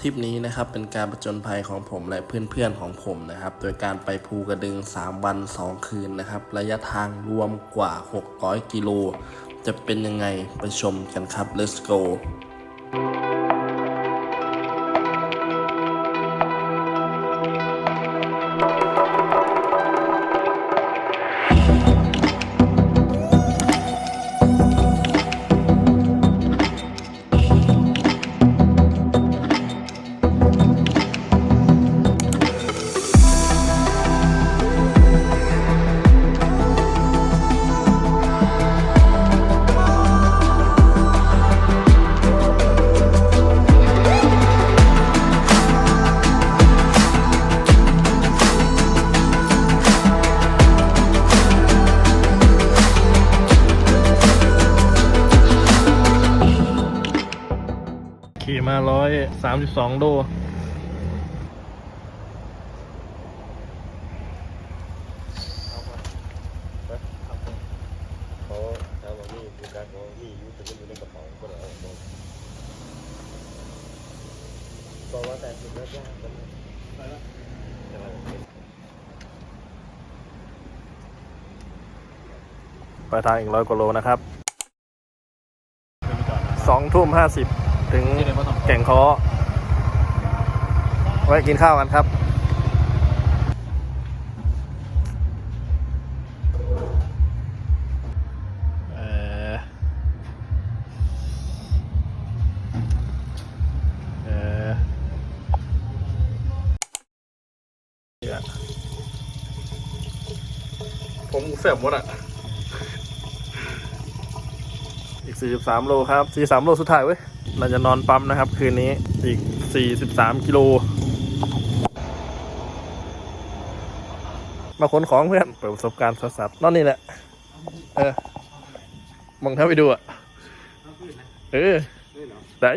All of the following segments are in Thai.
ทริปนี้นะครับเป็นการประจนภัยของผมและเพื่อนๆของผมนะครับ โดยการไปภูกระดึง 3 วัน 2 คืนนะครับ ระยะทางรวมกว่า 600 กิโล จะเป็นยังไงไปชมกันครับ let's go สามสิบสองโลเขาถามว่ามีมีการบอกมีอยู่แต่มันอยู่ในกระเป๋าก็เลยเอาบอกบอกว่าแต่สุดแล้วยากกันไปแล้วแต่ว่าไปทางอีกร้อยกว่าโลนะครับสองทุ่มห้าสิบถึงแก่งคอ ไว้กินข้าวกันครับเออเออผมเสียบหมดอะ อีก 43 โลครับ 43 โลสุดท้ายเว้ย เราจะนอนปั๊มนะครับ คืนนี้ อีก 43 กิโล มาขนของเพื่อนเปิดประสบการณ์สัสๆนอนนี่แหละ เออมองเท้าไปดูอะ เออได้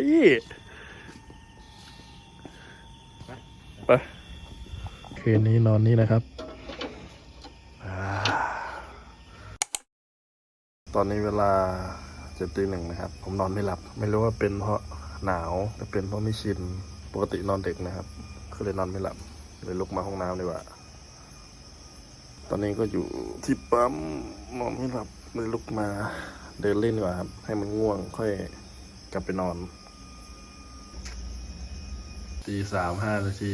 ไปคืนนี้นอนนี่นะครับ ตอนนี้เวลาเจ็ดตีหนึ่งนะครับ ผมนอนไม่หลับ ไม่รู้ว่าเป็นเพราะหนาวหรือเป็นเพราะไม่ชิน ปกตินอนเดึกนะครับ ก็เลยนอนไม่หลับ เลยลุกมาห้องน้ำดีกว่า ตอนนี้ก็อยู่ที่ปั๊มนอนไม่หลับเลยลุกมาเดินเล่นดีกว่าครับให้มันง่วงค่อยกลับไปนอนตีสามห้านาที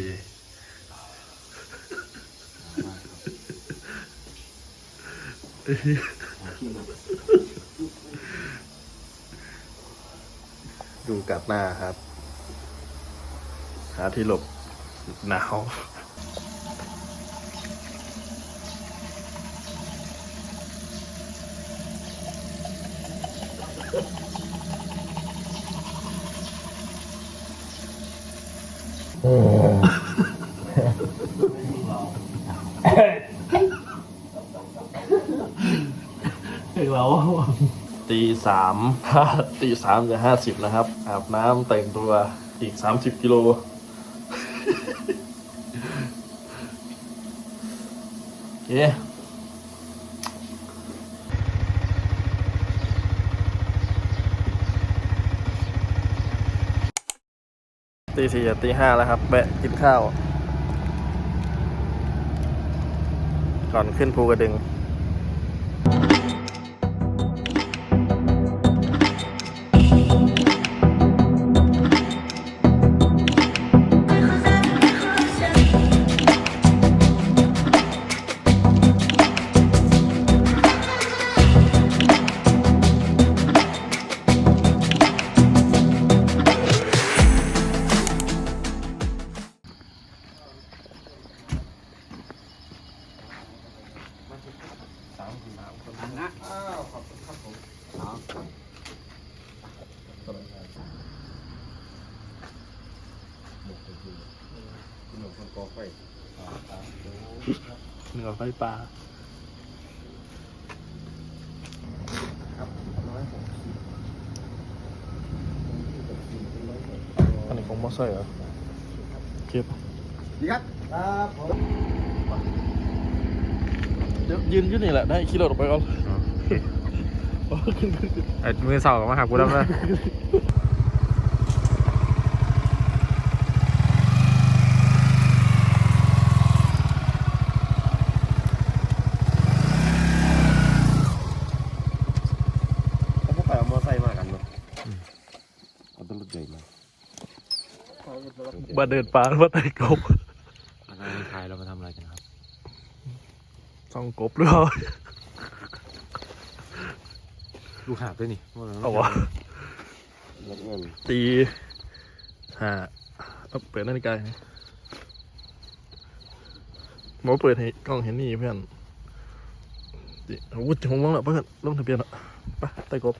ดูกัดหน้าครับ หาที่หลบหนาว ตีสามห้าตีสามจะห้าสิบนะครับ อาบน้ำแต่งตัวอีกสามสิบกิโลเอเค ตีสี่ตีห้าแล้วครับแวะกินข้าว ก่อนขึ้นภูกระดึง อไฟป่าอันนี้ของมอไซค์เหรอเก็บดีครับครับผมเดี๋ยวยืนอยู่นี่แหละ ได้ขี่รถออกไปก่อนโอ้ขึ้นขึ้นขึ้นไอ้มือสองมาหากูแล้วนะ มาเดินป่ามาไต่กบอันนั้นทายเรามาทำอะไรกันครับส่องกบหรือเปล่าลูกหาบด้วยนี่เอาวะรับเงินตีห้าเอาเปิดนาฬิกาให้หมอเปิดให้กล้องเห็นนี่เพื่อนดิโอ้โหถึงลงแล้วเพื่อนลงทะเบียนแล้วไปไต่กบ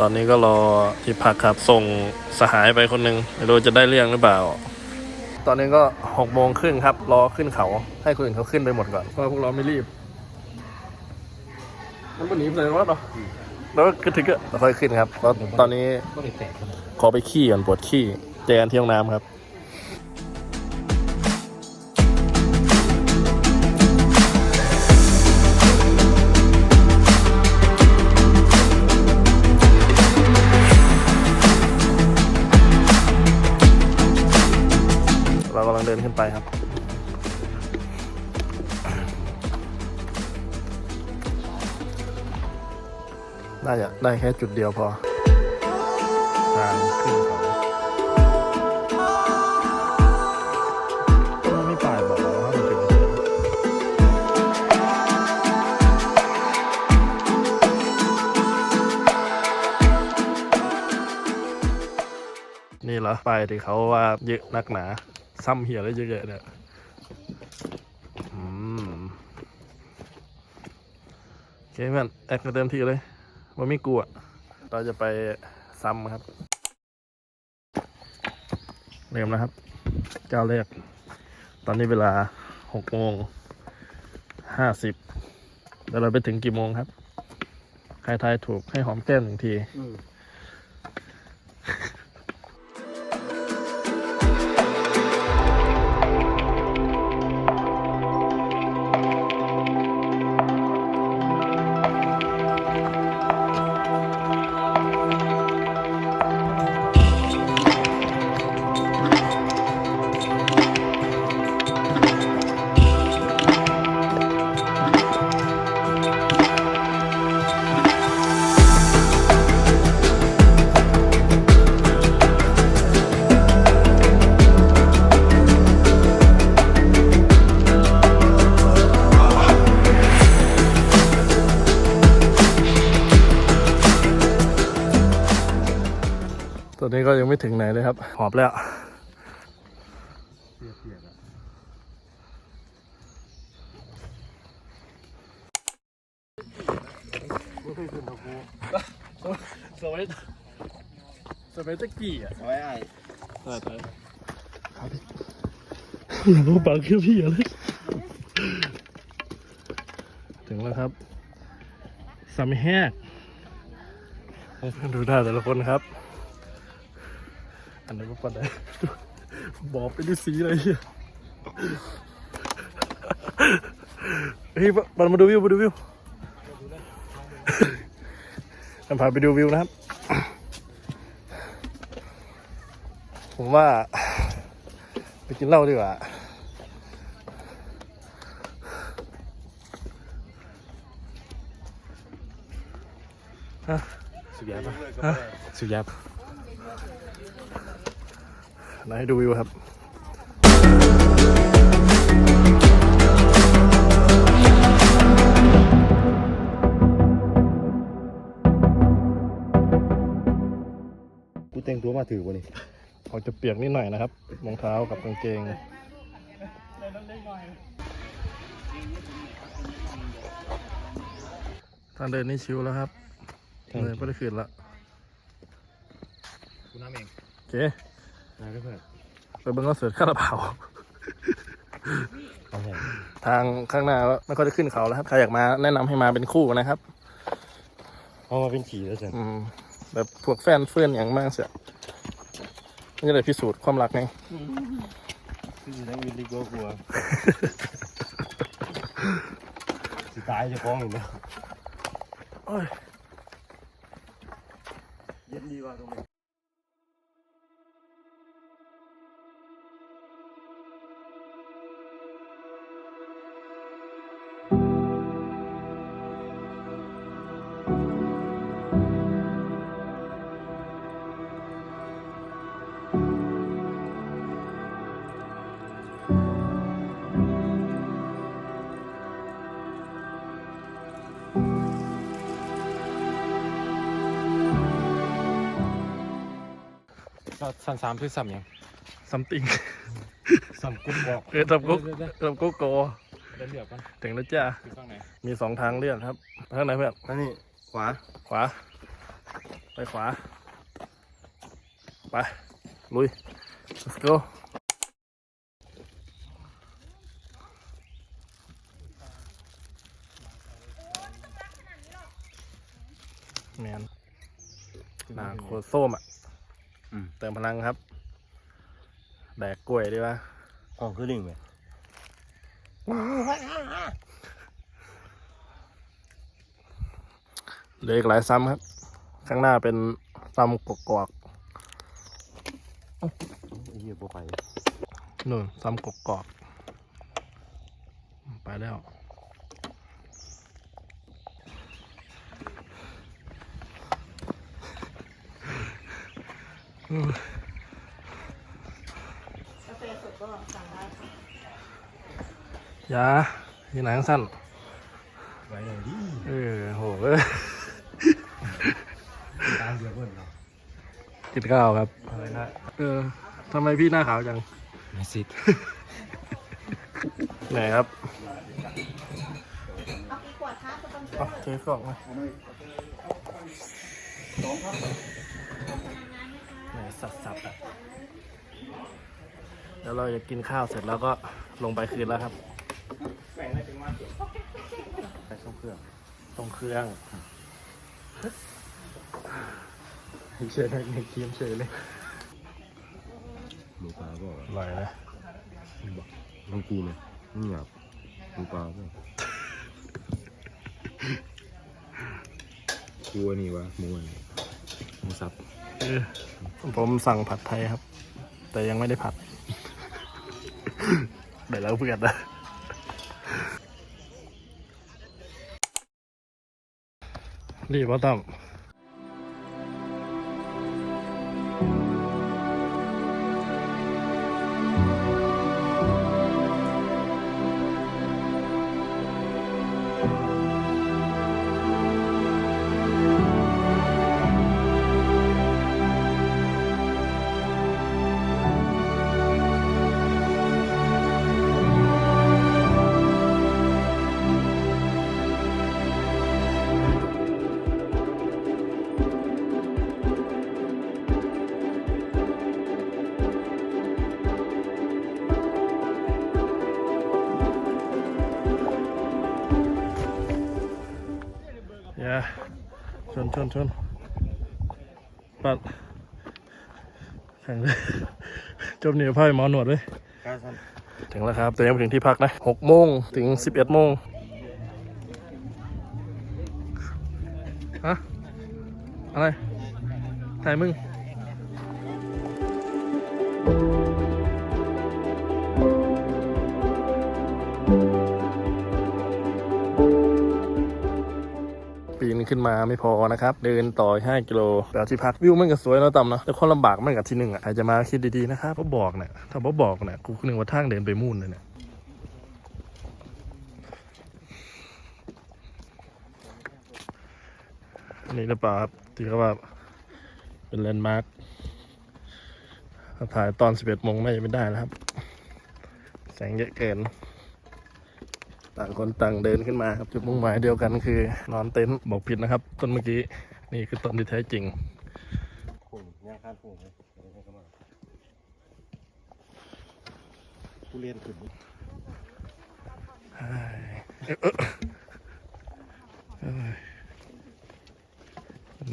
ตอนนี้ก็รอที่พักครับส่งสหายไปคนหนึ่งไม่รู้จะได้เรื่องหรือเปล่า ตอนนี้ก็หกโมงครึ่งครับ รอขึ้นเขา ให้คนอื่นเขาขึ้นไปหมดก่อนเพราะพวกเราไม่รีบมันมันหนีไปเลยว่าเนาะแล้วก็ถึงก็ค่อยขึ้นครับแล้วตอนนี้ก็เลยแตกขอไปขี้ก่อนปวดขี้เจอกันที่ห้องน้ำครับ ขึ้นไปครับ น่าจะได้แค่จุดเดียวพอทางขึ้นเขาก็ไม่ป่ายบอกเราว่ามันเป็นยังไงนี่เหรอป้ายที่เขาว่าเยอะนักหนา ซ้ำเหียแล้วเยอะๆเนี่ยอืมโอเคเพื่อนแอคเต็มที่เลยว่าไม่กลัว เราจะไปซ้ำครับ เริ่มแล้วครับ เจ้าแรก ตอนนี้เวลาหกโมงห้าสิบแล้วเราไปถึงกี่โมงครับ ใครทายถูกให้หอมแก้มหนึ่งที อนนี้ก็ยังไม่ถึงไหนเลยครับ หอบแล้วสวยสวยตะกี้อะไว้ไอ้ใช่ใช่อย่ามาบังแค่พี่อะไรถึงแล้วครับสามแหกดูหน้าแต่ละคนครับ อันนี้ก็ปันได้บอกไปด้วยสีอะไรเฮียเฮ้ยปันมาดูวิวมาดูวิวปันพาไปดูวิวนะครับ ผมว่า ไปกินเหล้าดีกว่าสุดยอดปะสุดยอด ไหนให้ดูวิวครับกูแต่งตัวมาถือวะนี่ออกจะเปียกนิดหน่อยนะครับรองเท้ากับกางเกงทางเดินนี่ชิวแล้วครับเดินไม่ได้ขึ้นละกูน้ำเองโอเค นายด้วยเพื่อนไปเบิ้งก็เสือคาราบาวเอาแห่งทางข้างหน้าก็ไม่ค่อยจะขึ้นเขาแล้วครับใครอยากมาแนะนำให้มาเป็นคู่นะครับเอามาเป็นขี่แล้วจ้ะอืมแบบพวกแฟนเฟื่อนอย่างมากเสียนี่จะได้พิสูจน์ความรักไงคือทั้งวินดีกว่ากลัวสิตายจะฟ้องอยู่นะโอ้ยเย็นดีกว่าตรงนี้ สันสามคือสัมยังซัมติงสัมกุ๊บบอกเออซัมกุ๊กเดี๋ยวเดี๋ยวซัมกุ๊กโกเดี๋ยวเดี๋ยวกันถึงแล้วจ้าคือข้างไหนมีสองทางเลือกครับทางไหนเพื่อนนั่นนี่ขวาขวา ไปขวา ไป ลุย let's go แมนหนาโคตรส้มอะ เติมพลังครับ แดกกล้วยดีวะห้องคือลิงไหมเหลืออีกหลายซ้ำครับ ข้างหน้าเป็นซ้ำกกอกไอ้เหี้ยโปรไฟล์ๆนู่นซ้ำกกอกๆไปแล้ว กาแฟสดก็สั่งได้ค่ะยาที่ไหนข้างสั้นไว้เลยดิเออโหเอ้ยตามเดียวเพื่อนเรากินข้าวครับ อะไรนะเออทำไมพี่หน้าขาวจัง ไม่สิไหนครับเอากี่ขวดคะสปอนเซอเอาร์เทกล่องมาไหน สับสับๆอะเดี๋ยวเราจะกินข้าวเสร็จแล้วก็ลงไปคืนแล้วครับไปส่งเครื่องตรงเครื่องเฉยในครีมเฉยเลยหมูปลาก็อร่อยนะน้องกูเนี่ยนี่แบบหมูปลาก็กูอันนี่วะหมูอันนี้หมูสับเออ ผมสั่งผัดไทยครับ แต่ยังไม่ได้ผัดเดี๋ยวเราเพื่อนนะรีบว่าตั้ม ชนชนชนปัดแข่งเลยจมเหนียวไพ่หมอหนวดเลยการสันถึงแล้วครับแต่ยังไม่ถึงที่พักนะหกโมงถึงสิบเอ็ดโมงฮะอะไรถ่ายมึง ปีนขึ้นมาไม่พอนะครับ เดินต่อ 5 กิโลแล้วที่พักวิวมันก็สวยเนอะต่ำเนาะแต่คนลำบากมันกับที่หนึ่งอะใครจะมาคิดดีๆนะครับเพราะบอกเนี่ยถ้าพ่บอกเนี่ยกูนึกว่าทางเดินไปมุ่นเลยเนี่ยนี่หรือเปล่าครับที่เขาว่าเป็นแลนด์มาร์คถ่ายตอน 11โมงน่าจะไม่ได้แล้วครับ แสงเยอะเกิน ต่างคนต่างเดินขึ้นมาครับจุดมุ่งหมายเดียวกันคือนอนเต็นท์บอกผิดนะครับ ต้นเมื่อกี้นี่คือต้นที่แท้จริงย่างข้างผงเลยเดี๋ยวให้เขามาผู้เรียนขึ้นเอ้ยเอ้ยเอ้ย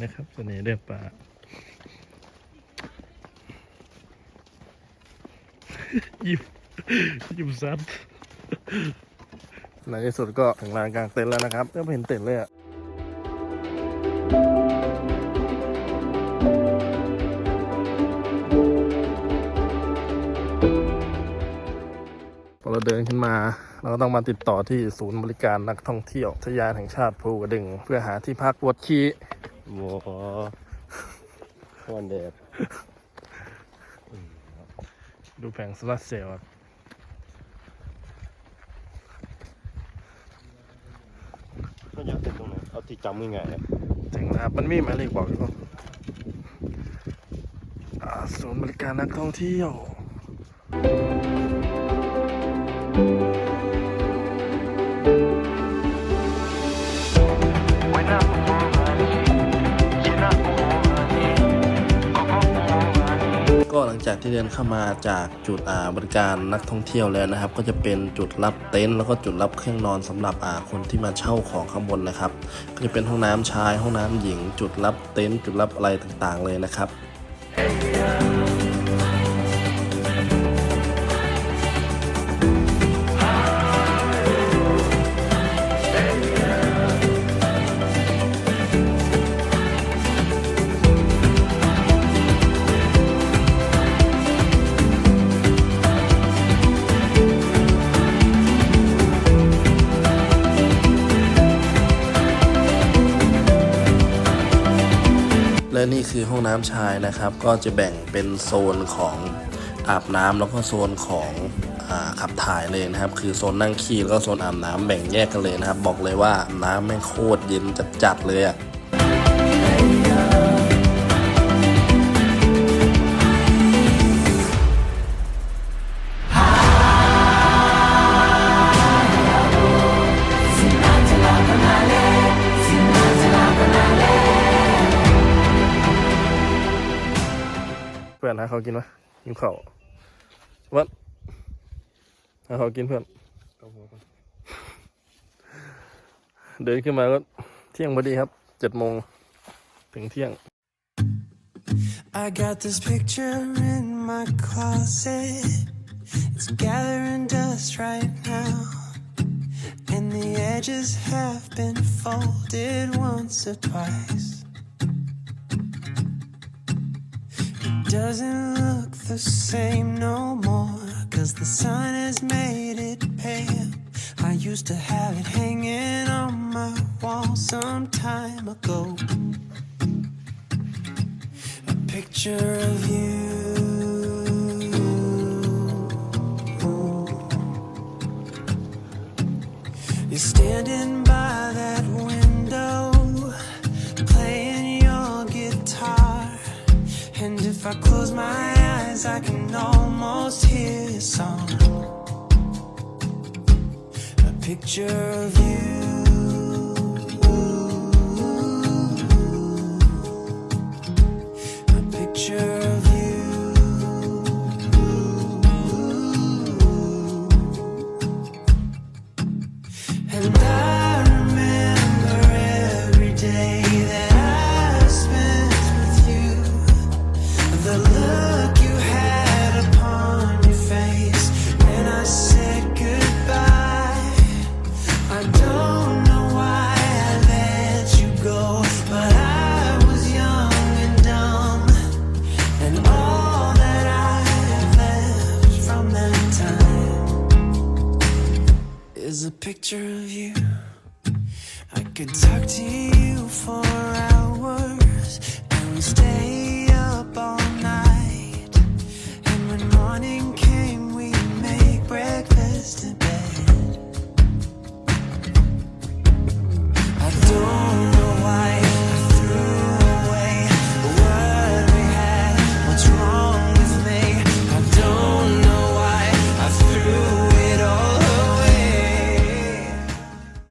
นะครับเสน่ห์เรื่องป่ายิ้มยิ้มซัด ในที่สุดก็ถึงลานกลางเต็นท์แล้วนะครับก็ไม่เห็นเต็นท์เลยอะพอเราเดินขึ้นมา เราก็ต้องมาติดต่อที่ศูนย์บริการนักท่องเที่ยวทะยานแห่งชาติภูกระดึง เพื่อหาที่พักปวดขี้โว้วันเดดดูแผงโซลาร์เซลล์ ครับก็ยากเป็นตรงไหนเอาที่จำง่ายๆถึงนะครับมันมีหมายเลขบอกอยู่อาศูนย์บริการนักท่องเที่ยว ก็หลังจากที่เดินเข้ามาจากจุดอ่าบริการนักท่องเที่ยวแล้วนะครับ ก็จะเป็นจุดรับเต็นท์แล้วก็จุดรับเครื่องนอนสำหรับอ่าคนที่มาเช่าของข้างบนนะครับ ก็จะเป็นห้องน้ำชายห้องน้ำหญิง จุดรับเต็นท์จุดรับอะไรต่างๆเลยนะครับ และนี่คือห้องน้ำชายนะครับ ก็จะแบ่งเป็นโซนของอาบน้ำแล้วก็โซนของอขับถ่ายเลยนะครับ คือโซนนั่งขี้แล้วก็โซนอาบน้ำแบ่งแยกกันเลยนะครับ บอกเลยว่าน้ำแม่งโคตรเย็นจัดๆเลยอะ่ะ พื่อนหาเขาวกินไหมกินข้าววัดหาเขาวกินเพื่อนเดินขึ้นมาก็เที่ยงพอดีครับเจ็ดโมงถึงเที่ยง I got this picture in my closet. It's gathering dust right now. And the edges have been folded once or twice. Doesn't look the same no more. Cause the sun has made it pale. I used to have it hanging on my wall some time ago a picture of you. You're standing by that if I close my eyes, I can almost hear your song. A picture of you. Picture of you. I could talk to you for